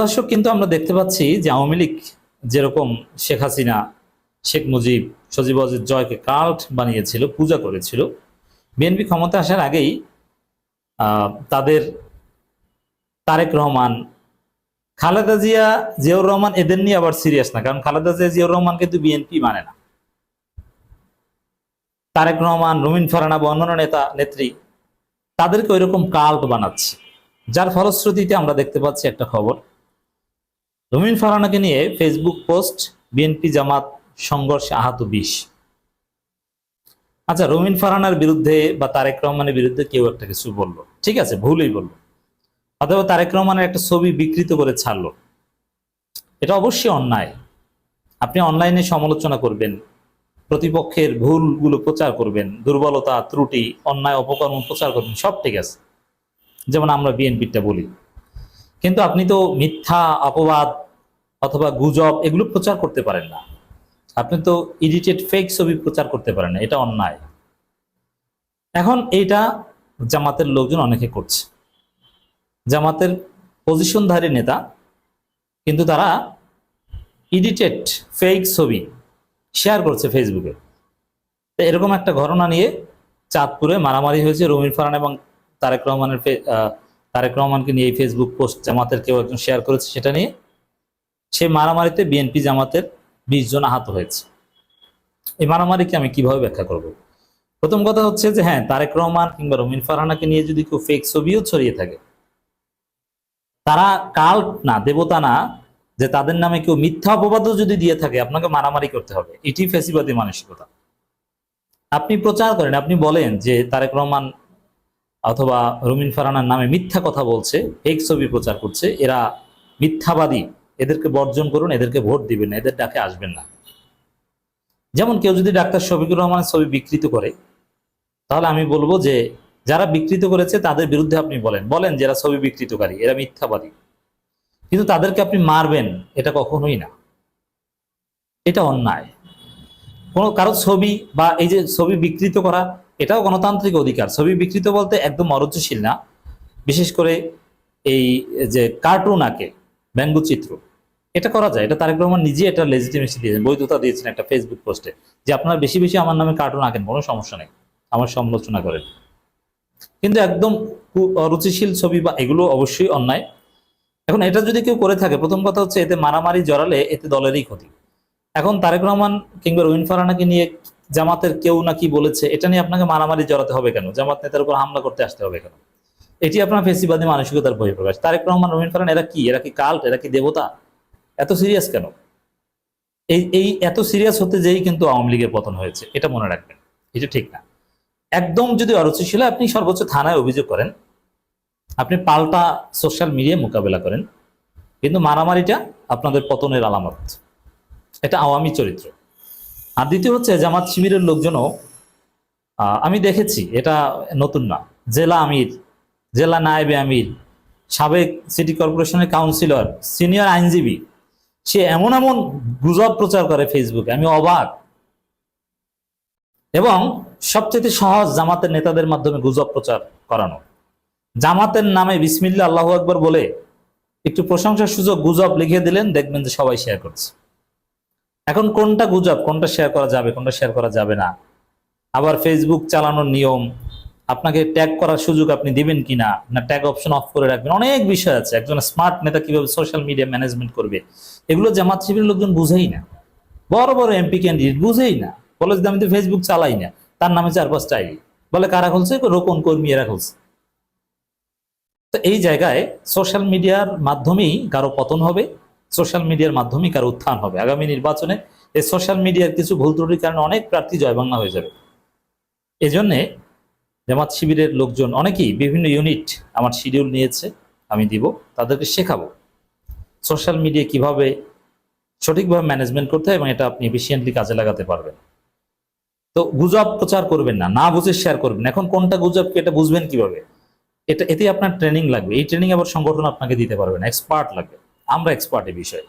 দর্শক, কিন্তু আমরা দেখতে পাচ্ছি যে আওয়ামী লীগ যেরকম শেখ হাসিনা, শেখ মুজিব, সজীব অজিত জয়কে কাল্ট বানিয়েছিল, পূজা করেছিল, বিএনপি ক্ষমতা আসার আগেই তাদের তারেক রহমান, খালেদা জিয়া, জিয়াউর রহমান এদের নিয়ে আবার সিরিয়াস না, কারণ খালেদা জিয়া, জিয়াউর রহমান কিন্তু বিএনপি মানে না। তারেক রহমান, রুমিন ফারানা বা অন্যান্য নেতা, নেত্রী, তাদেরকে ওইরকম কাল্ট বানাচ্ছে। যার ফলশ্রুতিতে আমরা দেখতে পাচ্ছি একটা খবর। রুমিন ফারানাকে নিয়ে ফেসবুক পোস্ট বিএনপি জামাত সংঘর্ষে আহত বিশ। আচ্ছা রুমিন ফারানার বিরুদ্ধে বা তারেক রহমানের বিরুদ্ধে কেউ একটা কিছু বলল। ঠিক আছে, ভুলই বলল। অথবা তারেক রহমানের একটা ছবি বিকৃত করে ছাড়লো। এটা অবশ্যই অন্যায়। আপনি অনলাইনে সমালোচনা করবেন, প্রতিপক্ষের ভুলগুলো প্রচার করবেন, দুর্বলতা, ত্রুটি, অন্যায়, অপকর্ম প্রচার করবেন, সব ঠিক আছে। যেমন আমরা বিএনপিটা বলি। কিন্তু আপনি তো মিথ্যা, অপবাদ অথবা গুজব এগুলো প্রচার করতে পারেন না। আপনি তো এডিটেড ফেক ছবি প্রচার করতে পারেন না, এটা অন্যায়। এখন এইটা জামাতের লোকজন অনেকে করছে। জামাতের পজিশনধারী নেতা, কিন্তু তারা এডিটেড ফেক ছবি শেয়ার করছে ফেসবুকে এরকম একটা ঘটনা নিয়ে চাঁদপুরে মারামারি হয়েছে রুমিন ফারান এবং তারেক রহমানের তারেক রহমানকে নিয়ে এই ফেসবুক পোস্ট জামাতের কেউ একজন শেয়ার করেছে, সেটা নিয়ে সেই মারামারিতে বিএনপি জামাতের বিশ জন আহত হয়েছে। এই মারামারিকে আমি কীভাবে ব্যাখ্যা করব? প্রথম কথা হচ্ছে যে হ্যাঁ তারেক রহমান কিংবা রমিন ফারহানাকে নিয়ে যদি কেউ ফেক ছবিও ছড়িয়ে থাকে, তারা কাল্ট না, দেবতা না, যে তাদের নামে কেউ মিথ্যা অপবাদও যদি দিয়ে থাকে, আপনাকে মারামারি করতে হবে। এটি ফেসিবাদী মানসিকতা। আপনি প্রচার করেন, আপনি বলেন যে তারেক রহমান অথবা রুমিন ফারানার নামে মিথ্যা কথা বলছে ফেক ছবি প্রচার করছে, এরা মিথ্যাবাদী। এদেরকে বর্জন করুন, এদেরকে ভোট দিবেন না, এদের ডাকে আসবেন না। যেমন কেউ যদি ডাক্তার শফিকুর রহমানের ছবি বিকৃত করে, তাহলে আমি বলব যে, যারা বিকৃত করেছে, তাদের বিরুদ্ধে আপনি বলেন। বলেন যারা ছবি বিকৃতকারী, এরা মিথ্যাবাদী। কিন্তু তাদেরকে আপনি মারবেন, এটা কখনোই না। এটা অন্যায়। কোনো কারও ছবি বা এই যে ছবি বিকৃত করা, এটাও গণতান্ত্রিক অধিকার। ছবি বিকৃত বলতে একদম অরুচিশীল না। বিশেষ করে এই যে কার্টুন আঁকে ব্যঙ্গচিত্র এটা করা যায়। এটা তারেক রহমান নিজে এটা লেজিটিমেসি দিয়েছেন, বৈধতা দিয়েছেন একটা ফেসবুক পোস্টে যে আপনারা বেশি বেশি আমার নামে কার্টুন আঁকেন, কোনো সমস্যা নেই। আমার সমালোচনা করেন। কিন্তু একদম অরুচিশীল ছবি বা এগুলো অবশ্যই অন্যায়। এখন এটা যদি কেউ করে থাকে, প্রথম কথা হচ্ছে এতে মারামারি জড়ালে এতে দলেরই ক্ষতি। এখন তারেক রহমান কিংবা রহিন ফারানাকে নিয়ে জামাতের কেউ না কি বলেছে, এটা নিয়ে আপনাকে মারামারি জড়াতে হবে কেন? জামাত নেতার উপর হামলা করতে আসতে হবে কেন? এটি আপনার ফেসিবাদী মানসিকতার বহিঃপ্রকাশ। তারেক রহমান রহিন ফারান এরা কি? এরা কি কাল্ট এরা কি দেবতা? এত সিরিয়াস কেন? এই এই এত সিরিয়াস হতে যেই কিন্তু আওয়ামী লীগের পতন হয়েছে, এটা মনে রাখবেন। এটা ঠিক না। একদম যদি অরুচিশীল আপনি সর্বোচ্চ থানায় অভিযোগ করেন, আপনি পাল্টা সোশ্যাল মিডিয়ায় মোকাবেলা করেন, কিন্তু মারামারিটা আপনাদের পতনের আলামত। এটা আওয়ামী চরিত্র। আর দ্বিতীয় হচ্ছে জামাত শিবিরের লোকজনও আমি দেখেছি, এটা নতুন না। জেলা আমির জেলা নায়েবে আমির, সাবেক সিটি কর্পোরেশনের কাউন্সিলর, সিনিয়র আইনজীবী। সে এমন এমন গুজব প্রচার করে ফেসবুকে, আমি অবাক। এবং সবচেয়ে সহজ জামাতের নেতাদের মাধ্যমে গুজব প্রচার করানো। জামাতের নামে বিসমিল্লা আল্লাহ আকবর বলে একটু প্রশংসার সুযোগ গুজব লিখে দিলেন, দেখবেন যে সবাই শেয়ার করছে। এখন কোনটা গুজব, কোনটা শেয়ার করা যাবে, কোনটা শেয়ার করা যাবে না। আবার ফেসবুক চালানোর নিয়ম আপনাকে ট্যাগ করার সুযোগ আপনি দিবেন কিনা, না ট্যাগ অপশন অফ করে রাখবেন, অনেক বিষয় আছে। একজন স্মার্ট নেতা কীভাবে সোশ্যাল মিডিয়া ম্যানেজমেন্ট করবে? এগুলো জামাত শিবিরের লোকজন বুঝেই না। বড় বড় এমপি ক্যান্ডিডেট বুঝেই না। বলে যে আমি তো ফেসবুক চালাই না, তার নামে চার পাঁচটা আইডি বলে কারা খুলছে? রোপণ কর্মী এরা খুলছে। তো এই জায়গায় সোশ্যাল মিডিয়ার মাধ্যমেই কারও পতন হবে সোশ্যাল মিডিয়ার মাধ্যমেই কারও উত্থান হবে। আগামী নির্বাচনে এই সোশ্যাল মিডিয়ার কিছু ভুল ত্রুটির কারণে অনেক প্রার্থী জয়বাংলা হয়ে যাবে। এজন্যে জামাত শিবিরের লোকজন অনেকেই বিভিন্ন ইউনিট আমার শিডিউল নিয়েছে, আমি দিব, তাদেরকে শেখাবো। সোশ্যাল মিডিয়া কীভাবে সঠিকভাবে ম্যানেজমেন্ট করতে হয় এবং এটা আপনি এফিসিয়েন্টলি কাজে লাগাতে পারবেন। তো গুজব প্রচার করবেন না না বুঝে শেয়ার করবেন। এখন কোনটা গুজব কি এটা বুঝবেন কীভাবে? এটা এতে আপনার ট্রেনিং লাগবে। এই ট্রেনিং আবার সংগঠন আপনাকে দিতে পারবে না এক্সপার্ট লাগবে। আমরা এক্সপার্ট এই বিষয়ে।